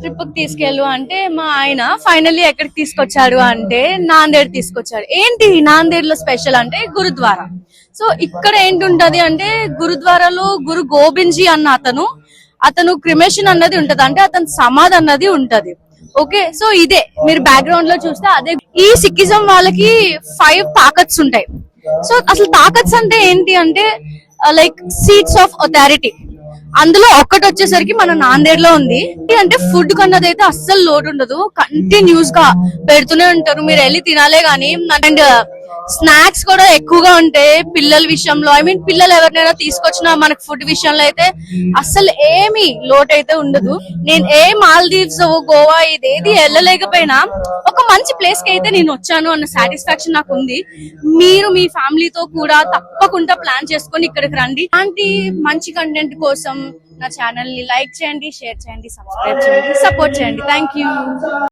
ట్రిప్కి తీసుకెళ్ళు అంటే మా ఆయన ఫైనల్లీ ఎక్కడికి తీసుకొచ్చాడు అంటే నాందేడ్ తీసుకొచ్చాడు. ఏంటి నాందేడ్లో స్పెషల్ అంటే గురుద్వారా? సో ఇక్కడ ఏంటి ఉంటది అంటే గురుద్వారాలో గురు గోబింద్ అన్న అతను అతను క్రిమేషన్ అన్నది ఉంటది. అంటే అతను సమాధి అన్నది ఉంటది. ఓకే సో ఇదే. మీరు బ్యాక్గ్రౌండ్లో చూస్తే అదే. ఈ సిక్కిజం వాళ్ళకి ఫైవ్ తాకత్స్ ఉంటాయి. సో అసలు తాకత్స్ అంటే ఏంటి అంటే లైక్ సీట్స్ ఆఫ్ అథారిటీ అందులో ఒక్కటి వచ్చేసరికి మన నాందేడ్లో ఉంది. అంటే ఫుడ్ కన్నది అయితే అస్సలు లోటు ఉండదు కంటిన్యూస్గా పెడుతూనే ఉంటారు. మీరు వెళ్ళి తినాలే గానీ అండ్ స్నాక్స్ కూడా ఎక్కువగా ఉంటాయి పిల్లల విషయంలో ఐ మీన్ పిల్లలు ఎవరినైనా తీసుకొచ్చినా మనకు ఫుడ్ విషయంలో అయితే అస్సలు ఏమి లోటు అయితే ఉండదు. నేను ఏ మాల్దీవ్స్ గోవా ఇదేది వెళ్ళలేకపోయినా ఒక మంచి ప్లేస్కి అయితే నేను వచ్చాను అన్న సాటిస్ఫాక్షన్ నాకు ఉంది. మీరు మీ ఫ్యామిలీతో కూడా తప్పకుండా ప్లాన్ చేసుకొని ఇక్కడికి రండి. అలాంటి మంచి కంటెంట్ కోసం నా ఛానల్ని లైక్ చేయండి షేర్ చేయండి సబ్స్క్రైబ్ చేయండి సపోర్ట్ చేయండి. Thank you